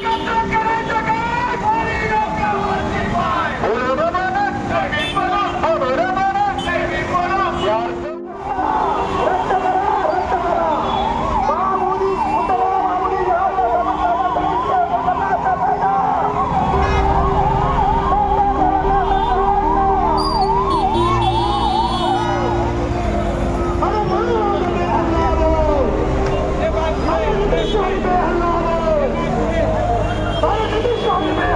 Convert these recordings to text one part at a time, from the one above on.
Stop! Oh,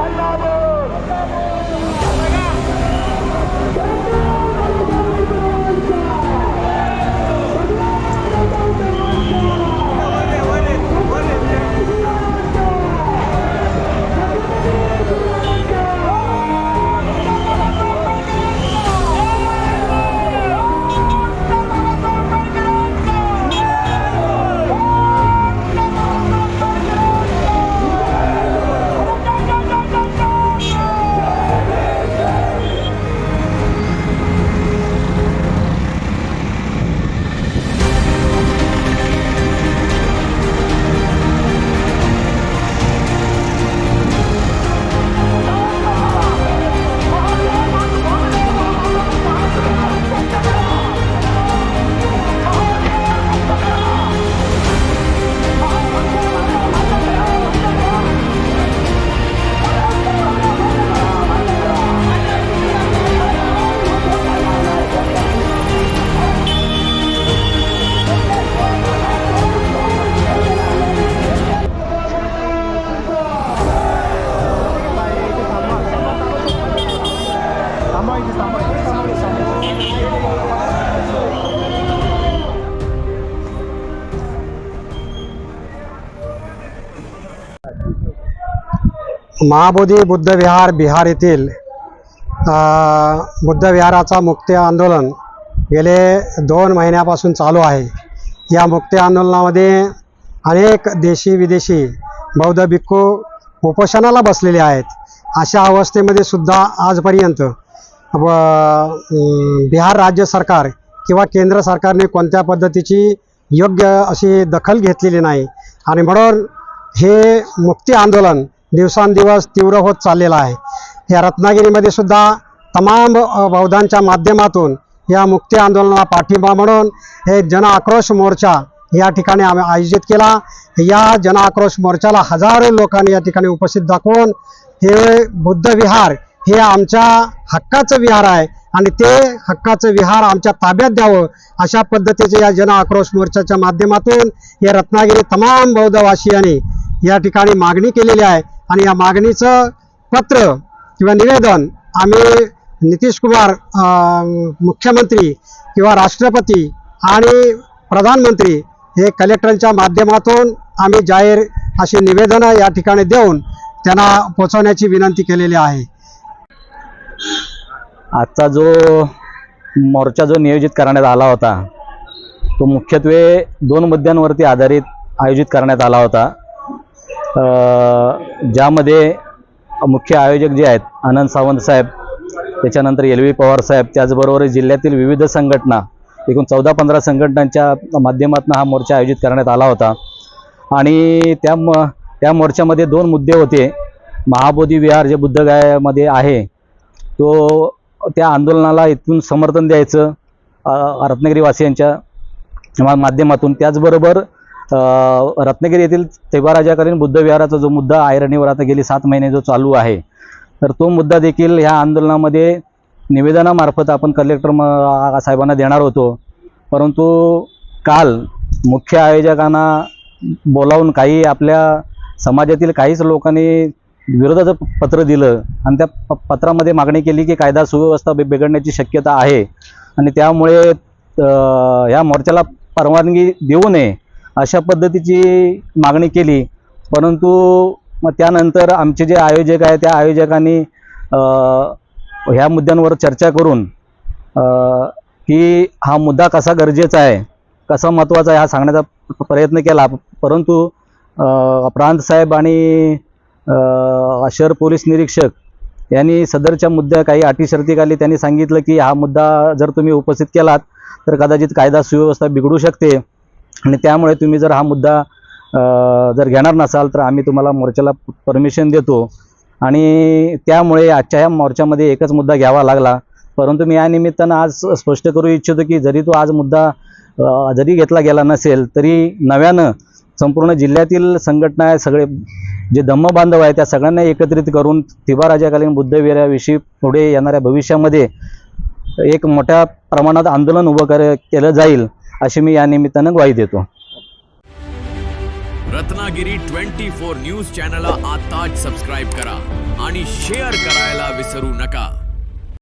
Mahabodhi Buddha विहार बिहार येथील बुद्धविहाराचा बुद्ध विहाराचा मुक्ती आंदोलन गेले दोन महिन्यापासून चालू आहे. या मुक्ती आंदोलनामध्ये अनेक देशी विदेशी बौद्ध भिक्खू उपोषणाला बसलेले आहेत. अशा अवस्थेमध्ये सुद्धा आजपर्यंत व बिहार राज्य सरकार किंवा केंद्र सरकारने कोणत्या पद्धतीची योग्य अशी दखल घेतलेली नाही. आणि म्हणून हे मुक्ती आंदोलन दिवसांदिवस तीव्र होत चाललेला आहे. या रत्नागिरीमध्ये सुद्धा तमाम बौद्धांच्या माध्यमातून या मुक्ती आंदोलनाला पाठिंबा म्हणून हे जन आक्रोश मोर्चा या ठिकाणी आम्ही आयोजित केला. या जन आक्रोश मोर्चाला हजारो लोकांनी या ठिकाणी उपस्थित दाखवून हे बुद्ध विहार हे आमच्या हक्काचं विहार आहे आणि ते हक्काचं विहार आमच्या ताब्यात द्यावं अशा पद्धतीचे या जन आक्रोश मोर्चाच्या माध्यमातून या रत्नागिरी तमाम बौद्धवासियांनी या ठिकाणी मागणी केलेली आहे. आणि या मागणीचं पत्र किंवा निवेदन आम्ही नितीश कुमार मुख्यमंत्री किंवा राष्ट्रपती आणि प्रधानमंत्री हे कलेक्टरच्या माध्यमातून आम्ही जाहीर अशी निवेदनं या ठिकाणी देऊन त्यांना पोचवण्याची विनंती केलेली आहे. आजचा जो मोर्चा जो नियोजित करण्यात आला होता तो मुख्यत्वे दोन मुद्द्यांवरती आधारित आयोजित करण्यात आला होता. ज्यामध्ये मुख्य आयोजक जे आहेत आनंद सावंत साहेब त्याच्यानंतर एल व्ही पवार साहेब त्याचबरोबर जिल्ह्यातील विविध संघटना एकूण चौदा पंधरा संघटनांच्या माध्यमातून हा मोर्चा आयोजित करण्यात आला होता. आणि त्या म त्या मोर्चामध्ये दोन मुद्दे होते. महाबोधी विहार जे बुद्धगायामध्ये आहे तो त्या आंदोलनाला इथून समर्थन द्यायचं रत्नागिरीवासियांच्या माध्यमातून. त्याचबरोबर रत्नागिरी येथील तेबाराजाकालीन बुद्धविहाराचा जो मुद्दा आयरणीवर आता गेली सात महिने जो चालू आहे तर तो मुद्दा देखील ह्या आंदोलनामध्ये निवेदनामार्फत आपण कलेक्टर म साहेबांना देणार होतो. परंतु काल मुख्य आयोजकांना बोलावून काही आपल्या समाजातील काहीच लोकांनी विरोधाचं पत्र दिलं आणि त्या प- पत्रामध्ये मागणी केली की कायदा सुव्यवस्था बिघडण्याची शक्यता आहे. आणि त्यामुळे ह्या मोर्चाला परवानगी देऊ नये अशा पद्धतीची मागणी केली. परंतु मग त्यानंतर आमचे जे आयोजक आहे त्या आयोजकांनी ह्या मुद्द्यांवर चर्चा करून की हा मुद्दा कसा गरजेचा आहे कसा महत्त्वाचा आहे हा सांगण्याचा प्रयत्न केला. परंतु प्रांत साहेब आणि शहर पोलीस निरीक्षक यांनी सदरच्या मुद्द्या काही अटी शर्तीखाली त्यांनी सांगितलं की हा मुद्दा जर तुम्ही उपस्थित केलात तर कदाचित कायदा सुव्यवस्था बिघडू शकते. आणि त्यामुळे तुम्ही जर हा मुद्दा जर घेणार नसाल तर आम्ही तुम्हाला मोर्चाला परमिशन देतो. आणि त्यामुळे आजच्या ह्या मोर्चामध्ये एकच मुद्दा घ्यावा लागला. परंतु मी या निमित्तानं आज स्पष्ट करू इच्छितो की जरी तो आज मुद्दा जरी घेतला गेला नसेल तरी नव्यानं संपूर्ण जिल्ह्यातील संघटना आहे सगळे जे धम्म बांधव आहे त्या सगळ्यांना एकत्रित करून थिबा राजाकालीन पुढे येणाऱ्या भविष्यामध्ये एक मोठ्या प्रमाणात आंदोलन उभं कर केलं जाईल. अशी मी या निमित्तानं ग्वाही देतो. रत्नागिरी ट्वेंटी फोर न्यूज चॅनलला आताच सबस्क्राईब करा आणि शेअर करायला विसरू नका.